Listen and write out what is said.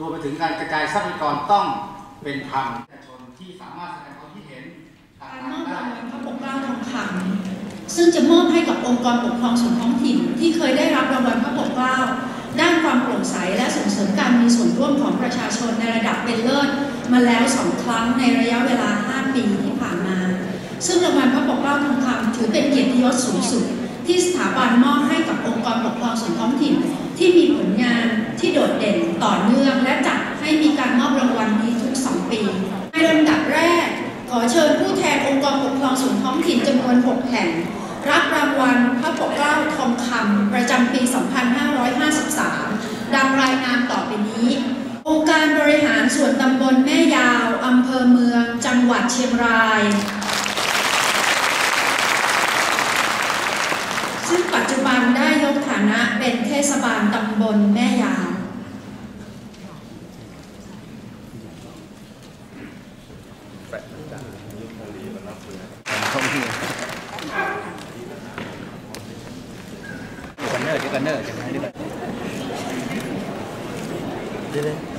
รวมไปถึงการกระจายทรัพยากรต้องเป็นธรรมประชาชนที่สามารถแสดงความคิดเห็นการมอบรางวัลพระปกเกล้าทองคำซึ่งจะมอบให้กับองค์กรปกครองส่วนท้องถิ่น ที่เคยได้รับรางวัลพระปกเกล้าด้านความโปร่งใสและส่งเสริมการมีส่วนร่วมของประชาชนในระดับเป็นเลิศมาแล้วสองครั้งในระยะเวลา 5 ปีที่ผ่านมา ซึ่งรางวัลพระปกเกล้าทองคำถือเป็นเกียรติยศสูงสุด ที่สถาบันมอบให้กับองค์กรปกครองส่วนท้องถิ่น ที่มีผลงานที่โดดเด่นต่อเนื่อง และจัดให้มีการมอบรางวัลนี้ทุก 2 ปี ในลำดับแรก ขอเชิญผู้แทนองค์กรปกครองส่วนท้องถิ่นจำนวน 6 แห่ง รับรางวัลพระปกเกล้าทองคำประจำปี 2553 ดังรายงานต่อไปนี้ องค์การบริหารส่วนตำบลแม่ยาวอำเภอเมือง จังหวัดเชียงราย ซึ่งปัจจุบันได้ยกฐานะเป็นเทศบาลตำบลแม่ยาว กันเนอร์เดี๋ยวกั